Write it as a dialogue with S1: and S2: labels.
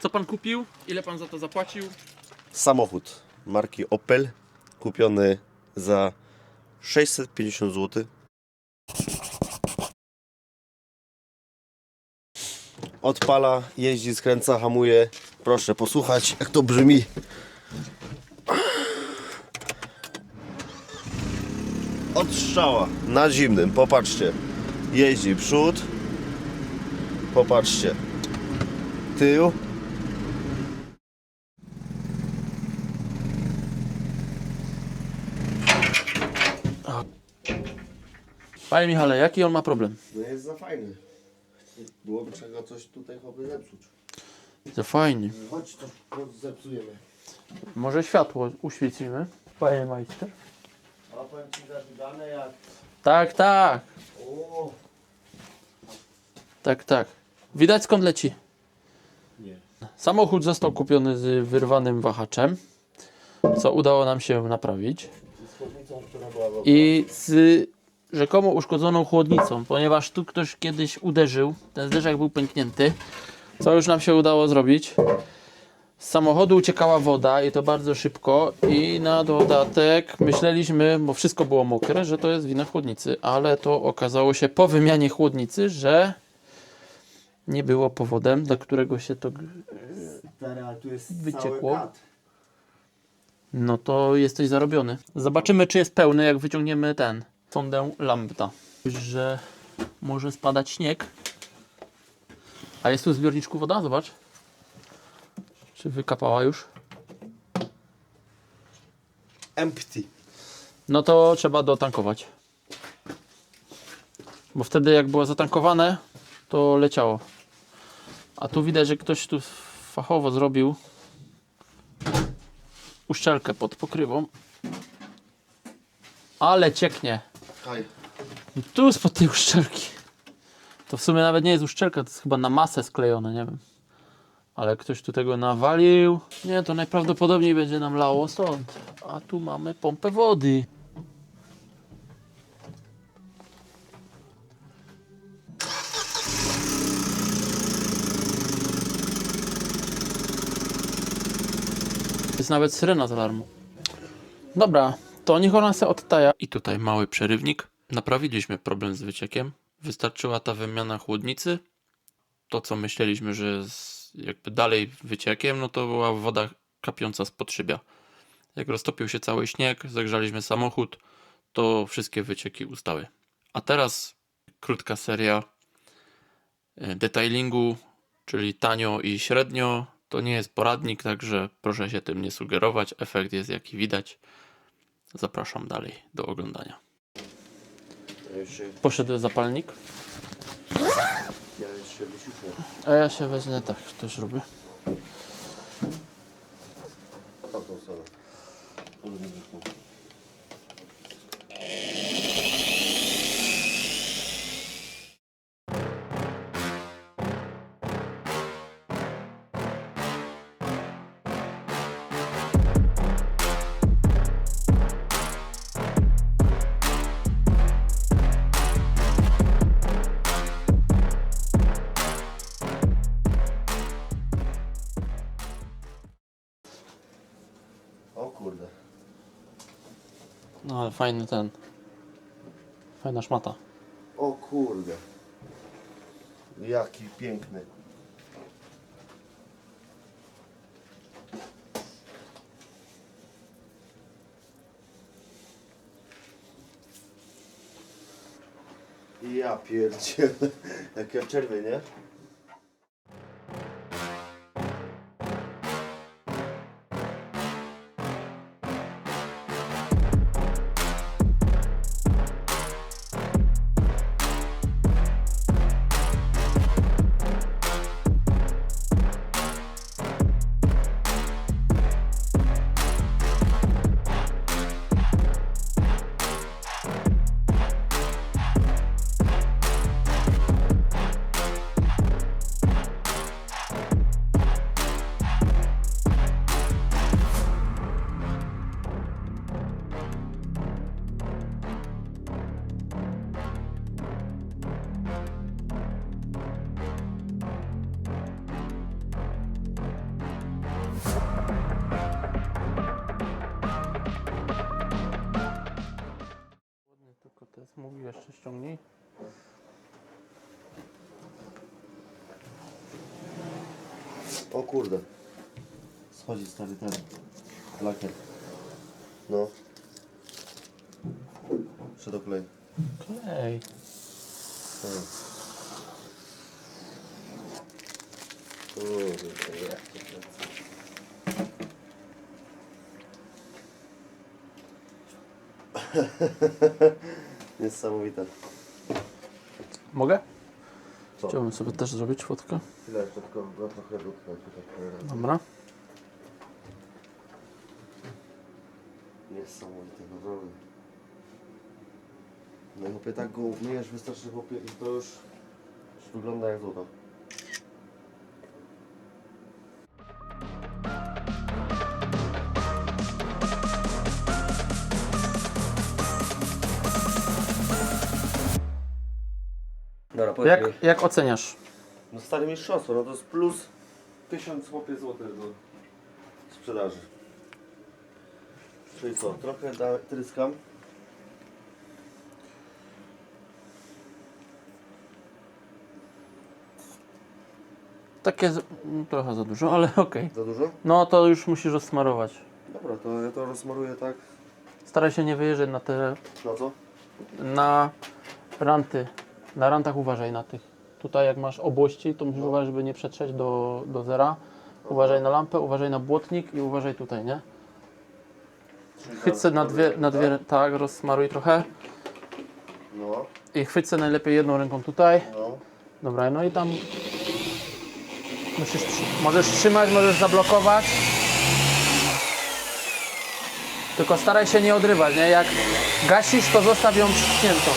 S1: Co pan kupił? Ile pan za to zapłacił?
S2: Samochód marki Opel kupiony za 650 zł. Odpala, jeździ, skręca, hamuje. Proszę posłuchać, jak to brzmi. Od strzała na zimnym, popatrzcie. Jeździ przód. Popatrzcie. Tył.
S1: Panie Michale, jaki on ma problem?
S2: No jest za fajny. Byłoby czego coś tutaj choby zepsuć.
S1: To fajnie.
S2: Chodź, to zepsujemy.
S1: Może światło uświecimy? Panie majster.
S2: A powiem Ci zażygane jak...
S1: Tak, tak.
S2: O,
S1: Tak, tak. Widać skąd leci. Samochód został kupiony z wyrwanym wahaczem, co udało nam się naprawić. I z rzekomo uszkodzoną chłodnicą, ponieważ tu ktoś kiedyś uderzył, ten zderzak był pęknięty, co już nam się udało zrobić. Z samochodu uciekała woda i to bardzo szybko i na dodatek myśleliśmy, bo wszystko było mokre, że to jest wina chłodnicy, ale to okazało się po wymianie chłodnicy, że nie było powodem, dla którego się to
S2: Stary, ale tu jest
S1: Wyciekło.
S2: cały.
S1: No to jesteś zarobiony. Zobaczymy, czy jest pełny, jak wyciągniemy ten sondę lambda. Że może spadać śnieg. A jest tu w zbiorniczku woda? Zobacz. Czy wykapała już?
S2: Empty.
S1: No to trzeba dotankować. Bo wtedy jak było zatankowane, to leciało. A tu widać, że ktoś tu fachowo zrobił uszczelkę pod pokrywą. Ale cieknie.
S2: Haj.
S1: Tu spod tej uszczelki. To w sumie nawet nie jest uszczelka, to jest chyba na masę sklejone, nie wiem. Ale ktoś tu tego nawalił. Nie, to najprawdopodobniej będzie nam lało stąd. A tu mamy pompę wody. Jest nawet syrena z alarmu. Dobra, to niech ona se odtaja. I tutaj mały przerywnik. Naprawiliśmy problem z wyciekiem. Wystarczyła ta wymiana chłodnicy. To, co myśleliśmy, że jakby dalej wyciekiem, no to była woda kapiąca z podszybia. Jak roztopił się cały śnieg, zagrzaliśmy samochód, to wszystkie wycieki ustały. A teraz krótka seria e, detailingu, czyli tanio i średnio. To nie jest poradnik, także proszę się tym nie sugerować. Efekt jest jaki widać. Zapraszam dalej do oglądania. Poszedł zapalnik, a ja się wezmę tak, też robię. No ale fajny ten. Fajna szmata.
S2: O kurde. Jaki piękny. Ja pierdzielę. Jaka czerwień, nie?
S1: Jeszcze ściągnij.
S2: O kurde. Schodzi stary ten. Lakier. No. Jeszcze do klej.
S1: Klej.
S2: Dobra. Kurde, jak to kręcę. Niesamowite.
S1: Mogę?
S2: Co?
S1: Chciałbym sobie też zrobić fotkę.
S2: Chwilę jeszcze tylko go trochę dotknę cholera.
S1: Dobra.
S2: Niesamowite, naprawdę. No i chłopie, tak go myjesz, wystarczy chłopie i to już, już wygląda jak złoto. Dobra, powiedz
S1: Jak,
S2: mi.
S1: jak oceniasz?
S2: No stare mistrzostwo, no to jest plus 1000 chłopie złotych do sprzedaży. Czyli co, trochę da, tryskam.
S1: Takie z... mm, trochę za dużo, ale okej.
S2: Za dużo?
S1: No to już musisz rozsmarować.
S2: Dobra, to ja to rozmaruję tak.
S1: Staraj się nie wyjeżdżać na te
S2: Na co?
S1: na ranty. Na rantach uważaj na tych. Tutaj jak masz obłości, to musisz uważać, żeby nie przetrzeć do, do zera. Uważaj na lampę, uważaj na błotnik i uważaj tutaj, nie? Chwyć se na dwie, na dwie, tak, rozsmaruj trochę.
S2: No,
S1: I chwyć se najlepiej jedną ręką tutaj.
S2: no.
S1: Dobra, no i tam musisz, trzy- możesz trzymać, możesz zablokować. Tylko staraj się nie odrywać, nie? Jak gasisz, to zostaw ją przyciętą.